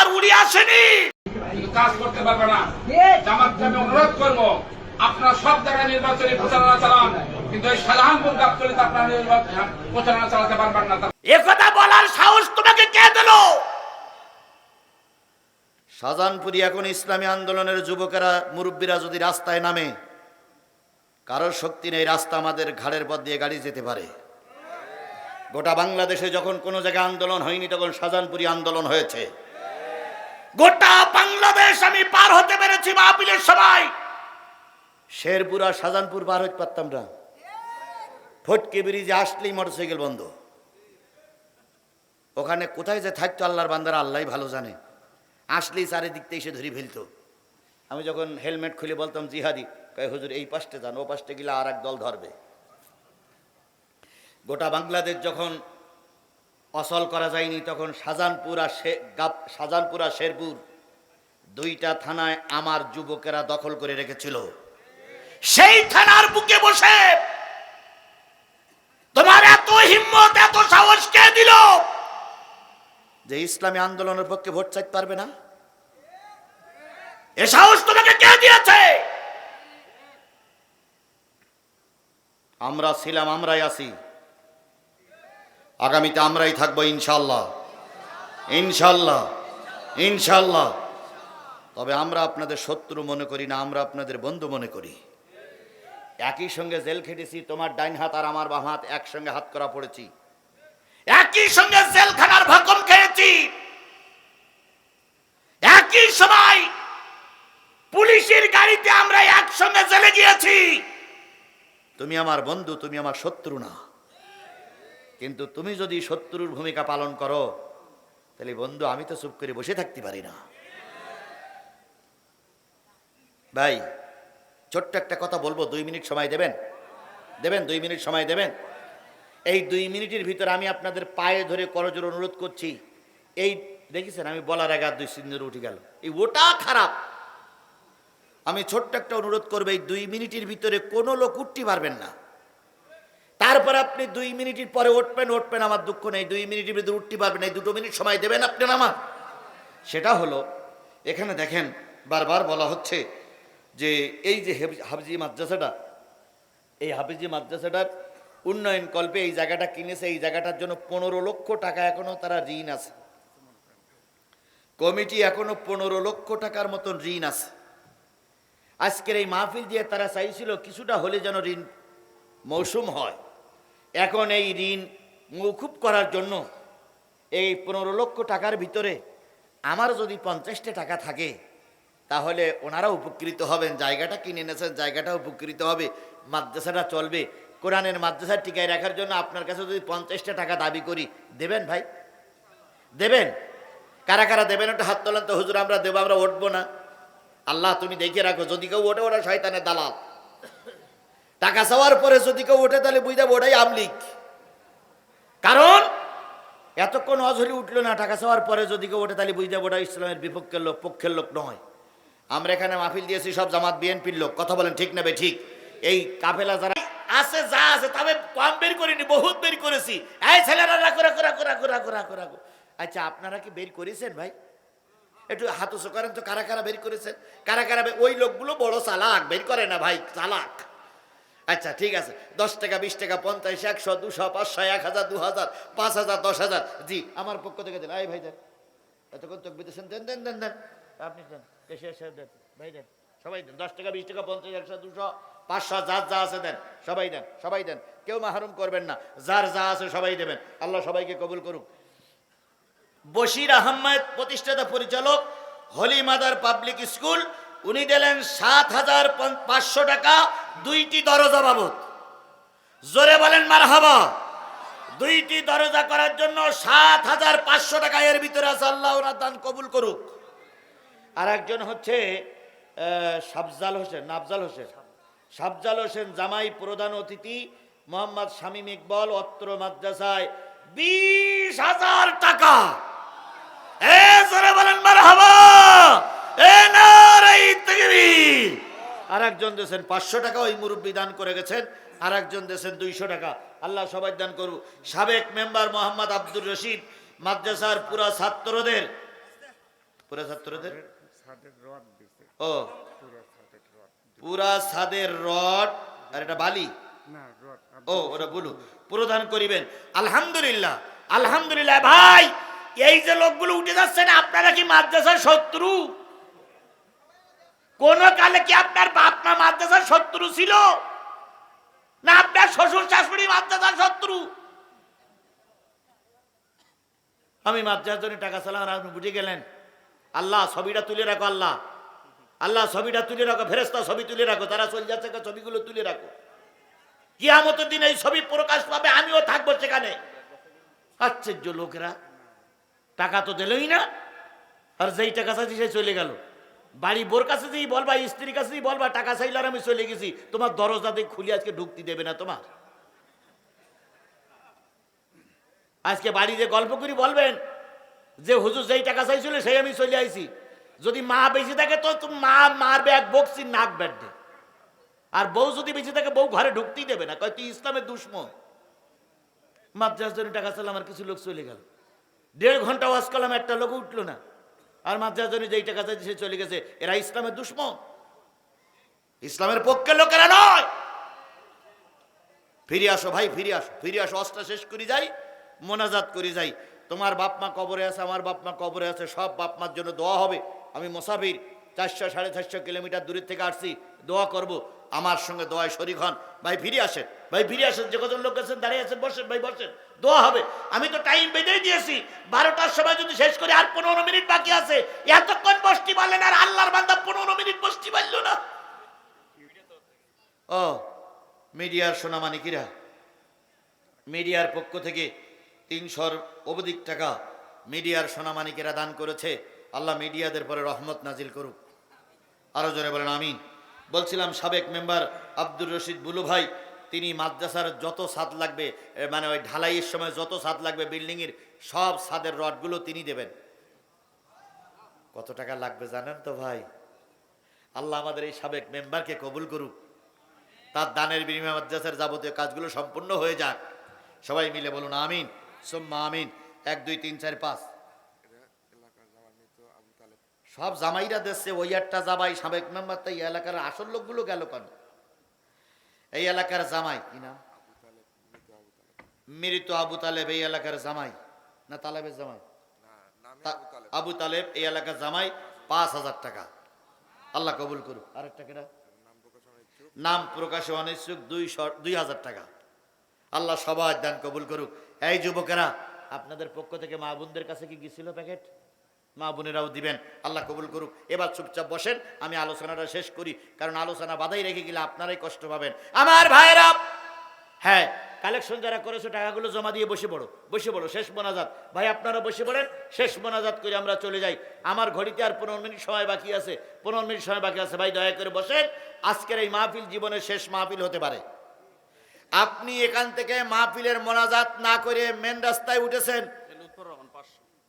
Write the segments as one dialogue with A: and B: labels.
A: আবার উড়ে আসেনি।
B: কাজ করতে পারবে না। জামাতকে আমি অনুরোধ করব আপনারা সব জায়গায় নির্বাচনী প্রচারণা চালান। কিন্তু এই সাধারণপুর গাবতলিতে আপনারা নির্বাচন প্রচারণা চালাতে পারবেন না।
A: একথা বলার সাহস তোমাকে কে দিল?
C: শাহজাহানপুরি এখন ইসলামী আন্দোলনের যুবকেরা মুরব্বীরা যদি রাস্তায় নামে কারোর শক্তি নেই রাস্তা আমাদের ঘাড়ের পথ দিয়ে গাড়ি যেতে পারে। গোটা বাংলাদেশে যখন কোনো জায়গায় আন্দোলন হয়নি তখন শাহজাহানপুরি আন্দোলন হয়েছে।
A: গোটা বাংলাদেশ আমি পার হতে পেরেছি মাহফিলের সময়।
C: শেরপুর আর শাহজাহানপুর পার হইতে পারতাম না। ফটকে ব্রিজে আসলেই মোটরসাইকেল বন্ধ। ওখানে কোথায় যে থাকতো আল্লাহর বান্দারা আল্লাহ ভালো জানে। আসলেই চারিদিক থেকে এসে ধরে ফেলতো। আমি যখন হেলমেট খুলে বলতাম, জিহাদি, কয়, হুজুর, এই পাশে যান, ও পাশে গেলে আর এক দল ধরবে। গোটা বাংলাদেশ যখন অসল করা যায়নি তখন শাহজাহানপুর শাহজাহানপুর শেরপুর দুইটা থানায় আমার যুবকেরা দখল করে রেখেছিল।
A: সেই থানার বুকে বসে তোমার এত হিম্মত, এত সাহস কে দিল?
C: যে ইসলামী আন্দোলনের পক্ষে ভোট চাইতে পারবে না?
A: এ সাহস তোমাকে কে দিয়েছে?
C: আমরা ছিলাম, আমরাই আছি। আগামীতে আমরাই থাকব ইনশাল্লাহ ইনশাল্লাহ ইনশাল্লাহ তবে আমরা আপনাদের শত্রু মনে করি না, আমরা আপনাদের বন্ধু মনে করি। একই সঙ্গে জেল খেটেছি, তোমার ডাইন হাত আর আমার বাম হাত একসঙ্গে হাত করা পড়েছি।
A: একই সঙ্গে জেলখানার ভাকম খেয়েছি। একই সময় পুলিশের গাড়িতে আমরা একসঙ্গে জেলে গিয়েছি।
C: তুমি আমার বন্ধু, তুমি আমার শত্রু না। কিন্তু তুমি যদি শত্রুর ভূমিকা পালন করো, তাহলে বন্ধু, আমি তো চুপ করে বসে থাকতে পারি না। ভাই, ছোট্ট একটা কথা বলব, দুই মিনিট সময় দেবেন? দেবেন? দুই মিনিট সময় দেবেন? এই দুই মিনিটের ভিতরে আমি আপনাদের পায়ে ধরে করজোর অনুরোধ করছি। এই, দেখেছেন, আমি বলার আগে দুই সিন্দুর উঠে গেল। এই ওটা খারাপ। আমি ছোট্ট একটা অনুরোধ করব, এই দুই মিনিটের ভিতরে কোনো লোক উঠতে পারবেন না। তারপর আপনি দুই মিনিটের পরে উঠবেন উঠবেন, আমার দুঃখ নেই। দুই মিনিটের ভিতরে উঠতে পারবেন এই দুটো মিনিট সময় দেবেন আপনি আমার? সেটা হলো, এখানে দেখেন, বারবার বলা হচ্ছে যে এই যে হাফজি মাদ্রাসাটা, এই হাফিজি মাদ্রাসাটার উন্নয়ন কল্পে এই জায়গাটা কিনেছে, এই জায়গাটার জন্য পনেরো লক্ষ টাকা এখনও তারা ঋণ আছে। কমিটি এখনও পনেরো লক্ষ টাকার মতন ঋণ আছে। আজকের এই মাহফিল দিয়ে তারা চাইছিল কিছুটা হলে যেন ঋণ মৌসুম হয়। এখন এই ঋণ মৌকুব করার জন্য এই পনেরো লক্ষ টাকার ভিতরে আমার যদি পঞ্চাশটা টাকা থাকে, তাহলে ওনারা উপকৃত হবেন। জায়গাটা কিনে এনেছেন, জায়গাটা উপকৃত হবে। মাদ্রাসাটা চলবে। কোরআনের মাদ্রাসা টিকায় রাখার জন্য আপনার কাছে যদি পঞ্চাশটা টাকা দাবি করি, দেবেন ভাই? দেবেন? কারা কারা দেবেন? একটা হাত তোলেন তো। হুজুর, আমরা দেবো, আমরা উঠবো না। আল্লাহ, তুমি দেখে রাখো। যদি কেউ ওঠে ওটা শয়তানের দালাল। টাকা চাওয়ার পরে যদি কেউ ওঠে, তাহলে বুঝতে ওটাই আমলিক কারণ, এতক্ষণ অঝলি উঠল না, টাকা চাওয়ার পরে যদি কেউ ওঠে, তাহলে বুঝতে ওটা ইসলামের বিপক্ষের লোক, পক্ষের লোক নয়। আমরা এখানে মাহফিল দিয়েছি, সব জামাত বিএনপির লোক। কথা বলেন ঠিক নেবে ঠিক? এই কাফেলা যারা
A: আছে, যা আছে, তবে কম বের করিনি, বহুত বের করেছি। এই ছেলেরা রাখো রাখো রাখো রাখো রাখো রাখো রাখো
C: আচ্ছা আপনারা কি বের করেছেন ভাই? একটু হাত উঁচু করেন তো, কারা কারা বের করেছেন? কারা কারা ওই লোকগুলো বড় চালাক, বের করে না ভাই, চালাক। আচ্ছা ঠিক আছে। দশ টাকা, বিশ টাকা, পঞ্চাশ, একশো, দুশো, পাঁচশো, এক হাজার, দু হাজার, পাঁচ হাজার, দশ হাজার। জি, আমার পক্ষ থেকে দেন। আই ভাই দেন। এতক্ষণ চোখ বিতেছেন দেন দেন দেন দেন। আপনি দেন। এসে এসে দেন। ভাই দেন। সবাই দেন। দশ টাকা, বিশ টাকা, পঞ্চাশ, একশো, দুশো, পাঁচশো, যার যা আছে দেন। সবাই দেন সবাই দেন। কেউ মাহরুম করবেন না। যার যা আছে সবাই দেবেন। আল্লাহ সবাইকে কবুল করুক। বশির আহমেদ প্রতিষ্ঠাতা পরিচালক, হলি মাদার পাবলিক স্কুল উনি দিলেন সাত হাজার পাঁচশো টাকা দুইটি দরজা বাবদ। জোরে বলেন মার হাবা দুইটি দরজা করার জন্য সাত হাজার পাঁচশো টাকা এর ভিতরে আছে, আল্লাহ ওনার দান কবুল করুক। আর একজন হচ্ছে সাবজাল হোসেন, নাফজাল হোসেন। সাবজাল হোসেন জামাই প্রধান অতিথি, মোহাম্মদ শামীম ইকবল, অত্র মাদ্রাসায় বিশ হাজার টাকা। এ, জোরে বলেন মারহাবা। এ নারাই তাকবীর আর একজন দেশেন পাঁচশো টাকা ওই মুরব্বী দান করে গেছেন আর একজন দেশেন দুইশো টাকা। আল্লাহ সবাই দান করু সাবেক মেম্বার মোহাম্মদ আব্দুর রশিদ, মাদ্রাসার পুরা ছাত্রদের পুরা ছাত্রদের? ও।
D: পুরো ছাদের রড,
C: আর এটা বালি? ও, ওটা বলু প্রদান করিবেন। আলহামদুলিল্লাহ আলহামদুলিল্লাহ ভাই, এই যে লোকগুলো উঠে যাচ্ছে না, আপনারা কি মাদ্রাসার শত্রু? কোন কালে কি আপনার বাপ মা মাদ্রাসার শত্রু ছিল? না আপনার শ্বশুর শাশুড়ি মাদ্রাসার শত্রু? আমি মাদ্রাসার জন্য টাকা চালাম আর আপনি বুঝে গেলেন। আল্লাহ ছবিটা তুলে রাখো, আল্লাহ। আল্লাহ ছবিটা তুলে রাখো ফেরেস্তা ছবি তুলে রাখো, তারা চলে যাচ্ছে ছবিগুলো তুলে রাখো। কিয়ামতের দিন এই ছবি প্রকাশ পাবে, আমিও থাকব সেখানে। আশ্চর্য লোকেরা, টাকা তো দিলই না, আর যেই টাকা চাইছি সে চলে গেল। বাড়ি বোর কাছে যেই বলবা, স্ত্রীর কাছে যেই বলবা, টাকা চাইলে আর আমি চলে গেছি। তোমার দরজা দিয়ে খুলে, আজকে ঢুকতে দেবে না তোমার। আজকে বাড়িতে গল্প করি বলবেন, যে হুজুর যেই টাকা চাইছিল সেই আমি চলে আইছি। যদি মা বেশি থাকে, তো মা মারবে এক বক্সির নাক ব্যাটে আর বউ যদি বেঁচে থাকে, বউ ঘরে ঢুকতেই দেবে না। কয়, তুই ইসলামের দুশ্মন। মাদ্রাস জন্য টাকা চালাম আর কিছু লোক চলে গেল। দেড় ঘণ্টা ওয়াজ করলাম, একটা লোক উঠল না। আর মাদ্রাস জন্য যেই টাকা চাইছে সে চলে গেছে। এরা ইসলামের দুশ্মন। ইসলামের পক্ষে লোকেরা নয়। ফিরে আসো ভাই, ফিরে আসো। ফিরে আসো, অস্ত্র শেষ করি যাই, মোনাজাত করি যাই। তোমার বাপ মা কবরে আছে, আমার বাপ মা কবরে আছে, সব বাপ মার জন্য দোয়া হবে। আমি মোসাফির, চারশো, সাড়ে চারশো কিলোমিটার দূরের থেকে আসছি, দোয়া করব। আমার সঙ্গে দোয়ায় শরিক হন। ভাই, ফিরে আসেন। ভাই, ফিরে আসেন, যে কজন লোক আছেন দাঁড়িয়ে আছেন, বসেন, ভাই, বসেন। দোয়া হবে। আমি তো টাইম বেঁধেই দিয়েছি। বারোটার সময় যদি শেষ করি, আর পনেরো মিনিট বাকি আছে। এতক্ষণ বসতে পারলেন আর আল্লাহর বান্দা পনেরো মিনিট বসতে পারল না। ও, মিডিয়ার সোনা সোনামানিকিরা মিডিয়ার পক্ষ থেকে তিনশোর অবধিক টাকা মিডিয়ার সোনা সোনামানিকেরা দান করেছে। আল্লাহ মিডিয়াদের পরে রহমত নাজিল করুক। আরও জোরে বলেন, আমিন। বলছিলাম সাবেক মেম্বার আব্দুর রশিদ বুলু ভাই তিনি মাদ্রাসার যত ছাদ লাগবে মানে ওই ঢালাইয়ের সময় যত ছাদ লাগবে, বিল্ডিংয়ের সব ছাদের রডগুলো তিনি দেবেন। কত টাকা লাগবে জানেন তো ভাই? আল্লাহ আমাদের এই সাবেক মেম্বারকে কবুল করুক। তার দানের বিনিময়ে মাদ্রাসার যাবতীয় কাজগুলো সম্পূর্ণ হয়ে যাক। সবাই মিলে বলুন আমিন, সোম্মা আমিন, এক, দুই, তিন, চার, পাঁচ। সব জামাইরা দেশে ওই একটা জামাই সাবেক মেম্বার, তাই এলাকার আসল লোকগুলো গেল কেন? এই এলাকার জামাই, কি নাম? মৃত আবু তালেব, এই এলাকার জামাই। না, তালেবের জামাই? আবু তালেব, এই এলাকার জামাই, পাঁচ হাজার টাকা। আল্লাহ কবুল করুক। আরেকটা কেনা নাম প্রকাশে অনিচ্ছুক দুই দুই হাজার টাকা। আল্লাহ সবার দান কবুল করুক। এই যুবকেরা, আপনাদের পক্ষ থেকে মা বোনদের কাছে কি গেছিল প্যাকেট? মা বোনেরাও দিবেন। আল্লাহ কবুল করুক। এবার চুপচাপ বসেন, আমি আলোচনাটা শেষ করি, কারণ আলোচনা বাধাই রেখে গেলে আপনারাই কষ্ট পাবেন। আমার ভাইরা হ্যাঁ কালেকশন যারা করেছ, টাকাগুলো জমা দিয়ে বসে পড়ো বসে পড়ো, শেষ মোনাজাত। ভাই, আপনারা বসে পড়েন, শেষ মোনাজাত করে আমরা চলে যাই। আমার ঘড়িতে আর পনেরো মিনিট সময় বাকি আছে, পনেরো মিনিট সময় বাকি আছে। ভাই, দয়া করে বসেন, আজকের এই মাহফিল জীবনের শেষ মাহফিল হতে পারে। আপনি এখান থেকে মাহফিলের মোনাজাত না করে মেন রাস্তায় উঠেছেন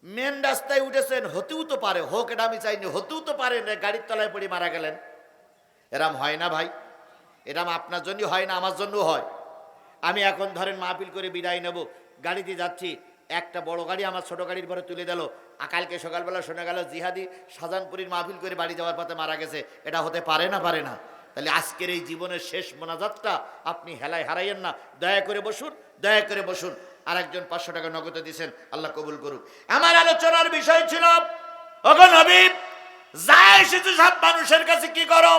C: মেন রাস্তায় উঠেছেন, হতেও তো পারে, হোক এটা আমি চাইনি, হতেও তো পারে না, গাড়ির তলায় পড়ে মারা গেলেন। এরম হয় না ভাই, এরম আপনার জন্য হয় না, আমার জন্য হয়। আমি এখন ধরেন মাহফিল করে বিদায় নেব, গাড়িতে যাচ্ছি, একটা বড় গাড়ি আমার ছোট গাড়ির পরে তুলে দিল। কালকে সকালবেলা শোনা গেল জিহাদি শাহজাহানপুরীর মাহফিল করে বাড়ি যাওয়ার পথে মারা গেছে, এটা হতে পারে না পারে না। তাহলে আজকের এই জীবনের শেষ মোনাজাতটা আপনি হেলায় হারাইয়েন না, দয়া করে বসুন, দয়া করে বসুন। আর একজন পাঁচশো টাকা নগদে দিয়েছেন, আল্লাহ কবুল করুক। আমার আলোচনার বিষয় ছিল যা সব মানুষের কাছে কি করো?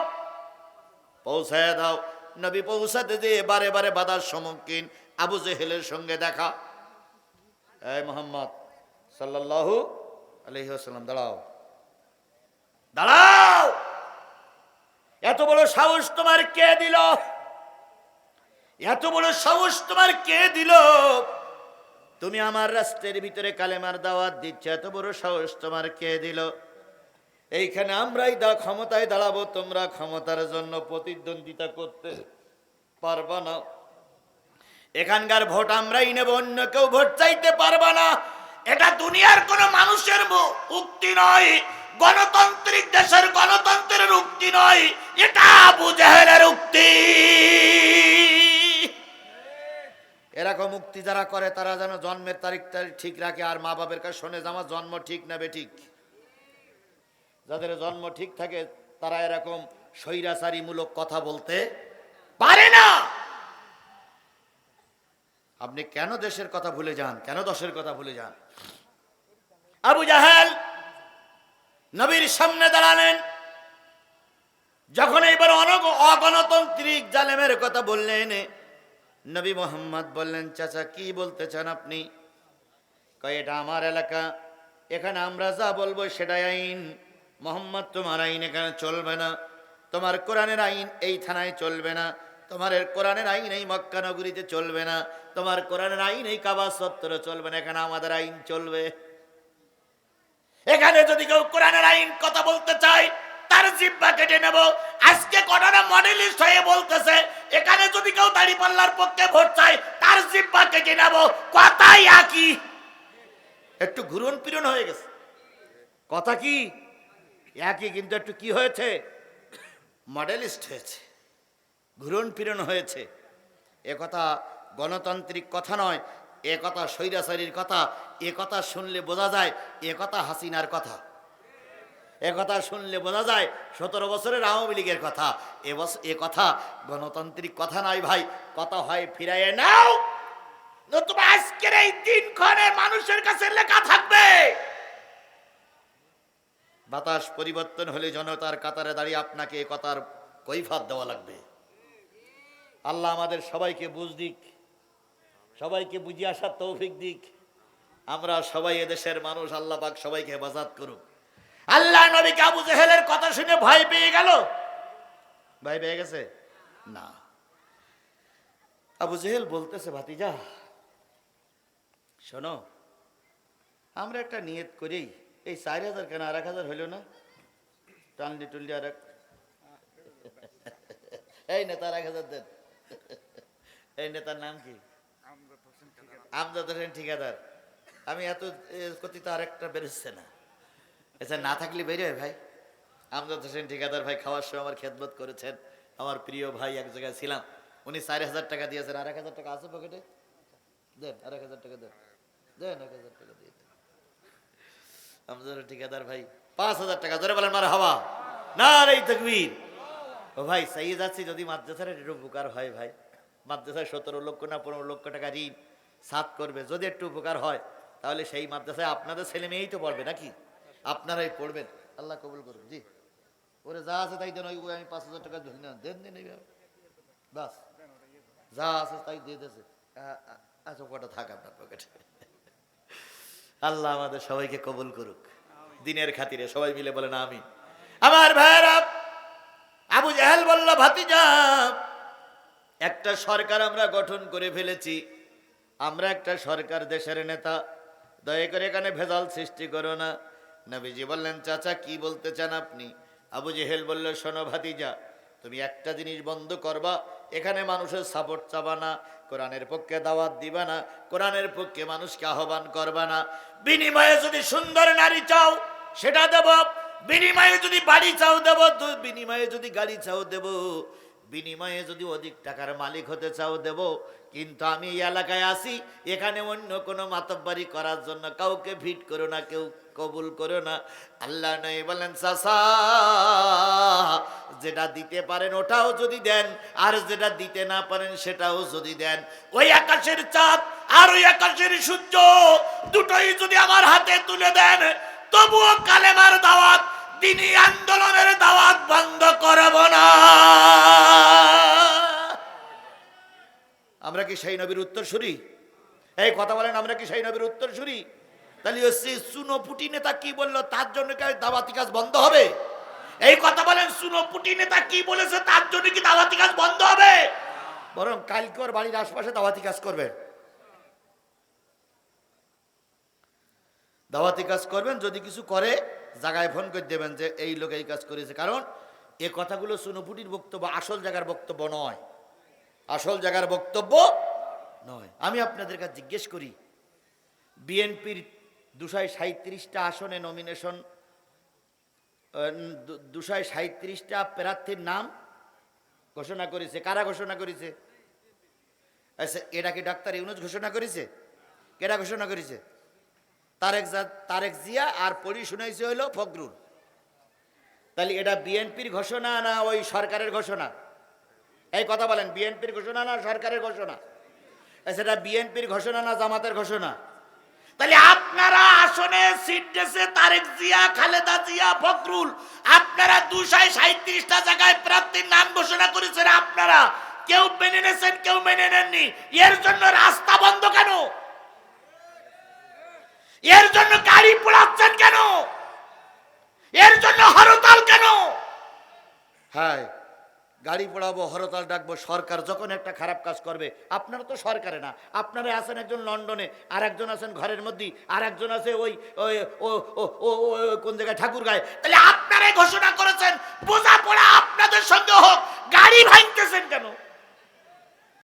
C: পৌঁছায় দাও। নবী পৌঁছাতে দিয়ে বারে বারে বাধার সম্মুখীন আবু জেহেলের সঙ্গে দেখা। এই মোহাম্মদ সাল্লাল্লাহু আলাইহি ওয়াসাল্লাম, দাঁড়াও। দাঁড়াও! এত বড় সাহস তোমার কে দিল? এত বড় সাহস তোমার কে দিল? তুমি আমার রাষ্ট্রের ভিতরে কালেমার দাওয়াত দিচ্ছ, এত বড় সাহস তোমার কে দিল? এইখানে আমরাই দা ক্ষমতায় দাঁড়াবো, তোমরা ক্ষমতার জন্য প্রতিদ্বন্দ্বিতা করতে পারবা না। এখানকার ভোট আমরাই নেব, অন্য কেউ ভোট চাইতে পারবা না। এটা দুনিয়ার কোন মানুষের উক্তি নয়। গণতান্ত্রিক দেশের গণতন্ত্রের উক্তি নয়। এটা আবু জাহেলের উক্তি। এরকম মুক্তি যারা করে, তারা যেন জন্মের তারিখ তারিখ ঠিক রাখে আর মা বাপের কাছে শোনে যে আমার জন্ম ঠিক না বে ঠিক যাদের জন্ম ঠিক থাকে, তারা এরকম স্বৈরাচারীমূলক কথা বলতে পারে না। আপনি কেন দেশের কথা ভুলে যান? কেন দশের কথা ভুলে যান? আবু জাহেল নবীর সামনে দাঁড়ালেন। যখন এইবার অনগ, অগণতান্ত্রিক জালেমের কথা বললেন নবী মোহাম্মদ বললেন, চাচা, কি বলতে চান আপনি? কয়, এটা আমার এলাকা। এখানে আমরা যা বলব সেটাই আইন। মোহাম্মদ, তোমার আইন এখানে চলবে না। তোমার কোরআনের আইন এই থানায় চলবে না। তোমার কোরআনের আইন এই মক্কা নগরীতে চলবে না। তোমার কোরআনের আইন এই কাবা সত্তরে চলবে না। এখানে আমাদের আইন চলবে। এখানে যদি কেউ কোরআনের আইন কথা বলতে চায় তার জিব্বা কেটে নেব। আজকে কটানা মডেলিস্ট হয়ে বলতেছে, এখানে যদি কেউ দাড়ি পাল্লার পক্ষে ভোট চায় তার জিব্বা কেটে নেব। কথাই একই। একটু ঘুরন পিরন হয়ে গেছে। কথা কি? একই, কিন্তু একটু কি হয়েছে? মডেলিস্ট হয়েছে। ঘুরন পিরন হয়েছে। এ কথা গণতান্ত্রিক কথা নয়, এ কথা স্বৈরাচারীর কথা, এ কথা শুনলে বোঝা যায়, এ কথা হাসিনার কথা। কথা শুনলে বোঝা যায় সতেরো বছরের আওয়ামী লীগের কথা। এ কথা গণতান্ত্রিক কথা নয় ভাই, কথা হয় ফিরাইয়ে নাও। নতুবা আজকের এই তিন দিনক্ষণে মানুষের কাছে লেখা থাকবে। বাতাস পরিবর্তন হলে জনতার কাতারে দাঁড়িয়ে আপনাকে এ কথার কৈফাত দেওয়া লাগবে। আল্লাহ আমাদের সবাইকে বুঝ দিক, সবাইকে বুঝিয়ে আসার তৌফিক দিক। আমরা সবাই এদেশের মানুষ, আল্লাহ পাক সবাইকে হেফাজত করুক। আল্লাহ নবীকে আবু জেহেলের কথা শুনে ভয় পেয়ে গেল? ভয় পেয়ে গেছে? না। আবু জেহেল বলতেছে ভাতিজা শোনো আমরা একটা নিয়ত করি। এই চার হাজার কেন আর এক হাজার হইল না? টানলি টুললি আর এক এই নেতার এক হাজার দেন। এই নেতার নাম কি? আমজাদ হোসেন ঠিকাদার। আমি এত এ, আর একটা বেরোচ্ছে না। আচ্ছা না থাকলে বেরোয় ভাই। আমজাদ হোসেন ঠিকাদার ভাই খাওয়ার সময় আমার খেদমত করেছেন। আমার প্রিয় ভাই এক জায়গায় ছিলাম। উনি চার হাজার টাকা দিয়েছেন। আর এক হাজার টাকা আছে পকেটে দেন, আর এক হাজার টাকা দেন। দেন, এক হাজার টাকা দিয়ে দেন। আমজাদ ঠিকাদার ভাই, পাঁচ হাজার টাকা। ধরে বলেন, মার হাওয়া না রে তকবীর। ও ভাই সাই যাচ্ছি যদি মাদ্রাসার একটু উপকার হয় ভাই। মাদ্রাসায় সতেরো লক্ষ না পনেরো লক্ষ টাকা ঋণ। সাত করবে। যদি একটু উপকার হয়, তাহলে সেই মাদ্রাসায় আপনাদের ছেলে মেয়েই তো পড়বে নাকি? আপনারাই পড়বেন। আল্লাহ কবুল করুন। জি। ওরে যা আছে তাই দেন ওই আমি পাঁচ হাজার টাকা ধরি না। দেন দিন বাস। যা আছে তাই দিয়ে দিয়েছে। আচ্ছা কটা থাক আপনার পকেটে আল্লাহ আমাদের সবাইকে কবুল করুক। দিনের খাতিরে সবাই মিলে বলেন আমি আমার ভাইয়েরা আবু জাহেল বলল ভাতিজা একটা সরকার আমরা গঠন করে ফেলেছি। আমরা একটা সরকার দেশের নেতা। দয়া করে এখানে ভেজাল সৃষ্টি করো না। নবীজি বললেন, চাচা, কি বলতে চান আপনি? আবু জেহেল বলল, শোনো ভাতিজা, তুমি একটা জিনিস বন্ধ করবা, এখানে মানুষের সাপোর্ট চাবা না, কোরআনের পক্ষে দাওয়াত দিবা না, কোরআনের পক্ষে মানুষকে আহ্বান করবা না। বিনিময়ে যদি সুন্দর নারী চাও, সেটা দেব। বিনিময়ে যদি বাড়ি চাও, দেব। বিনিময়ে যদি গাড়ি চাও, দেব। বিনিময়ে যদি অধিক টাকার মালিক হতে চাও, দেব। কিন্তু আমি এই এলাকায় আসি এখানে অন্য কোনো মাতব্বারি করার জন্য কাউকে ভিট করো না, কেউ কবুল করো না। আল্লাহ নয় বলেন চাষা যেটা দিতে পারেন ওটাও যদি দেন, আর যেটা দিতে না পারেন সেটাও যদি দেন। ওই আকাশের চাঁদ আর ওই আকাশের সূর্য দুটোই যদি আমার হাতে তুলে দেন, তবুও কালেমার দাওয়াত তিনি আন্দোলনের দাওয়াত বন্ধ করব না। আমরা কি সেই নবীর উত্তর শুরি এই কথা বলেন, আমরা কি সেই নবীর উত্তর শুরি তাহলে হচ্ছে সুনো পুটি নেতা কি বলল? তার জন্য কি দাওয়াতি কাজ বন্ধ হবে? এই কথা বলেন, সুনো পুটি নেতা কি বলেছে? তার জন্য কি দাওয়াতি কাজ বন্ধ হবে? বরং কালকে ওর বাড়ির আশপাশে দাওয়াতি কাজ করবেন দাওয়াতি কাজ করবেন, যদি কিছু করে, জায়গায় ফোন করে দেবেন যে এই লোক এই কাজ করেছে। কারণ এ কথাগুলো সুনপুটির বক্তব্য আসল জায়গার বক্তব্য নয়। আসল জায়গার বক্তব্য নয়। আমি আপনাদের কাছে জিজ্ঞেস করি, বিএনপির দুশায় সাঁত্রিশটা আসনে নমিনেশন দুশায় সাঁত্রিশটা প্রার্থীর নাম ঘোষণা করেছে। কারা ঘোষণা করেছে? আচ্ছা এটা কি ডাক্তার ইউনুস ঘোষণা করেছে? কেরা ঘোষণা করেছে? তারেক তারেক জিয়া আর পড়ি শুনাইছে হইল ফখরুল। তাহলে এটা বিএনপির ঘোষণা না ওই সরকারের ঘোষণা? এই কথা বলেন, বিএনপির ঘোষণা না সরকারের ঘোষণা? সেটা বিএনপির ঘোষণা না জামাতের ঘোষণা?
A: তাহলে আপনারা আসনে সিট তারেক জিয়া, খালেদা জিয়া, ফখরুল, আপনারা দুশায় সাঁত্রিশটা জায়গায় প্রার্থীর নাম ঘোষণা করেছেন আপনারা। কেউ মেনে নেছেন কেউ মেনে নেননি। এর জন্য রাস্তা বন্ধ কেন? এর জন্য গাড়ি পোড়াচ্ছেন কেন? এর জন্য হরতাল কেন?
C: হ্যাঁ। গাড়ি পড়াবো, হরতাল ডাকবো, সরকার যখন একটা খারাপ কাজ করবে, আপনারা তো সরকারে না। আপনারা আছেন একজন লন্ডনে আর একজন আছেন ঘরের মধ্যে আর একজন আছে ওই ও- কোন জায়গায়? ঠাকুর গায়ে
A: তাহলে আপনারাই ঘোষণা করেছেন, বোঝাপড়া আপনাদের সঙ্গে হোক, গাড়ি ভাঙতেছেন কেন?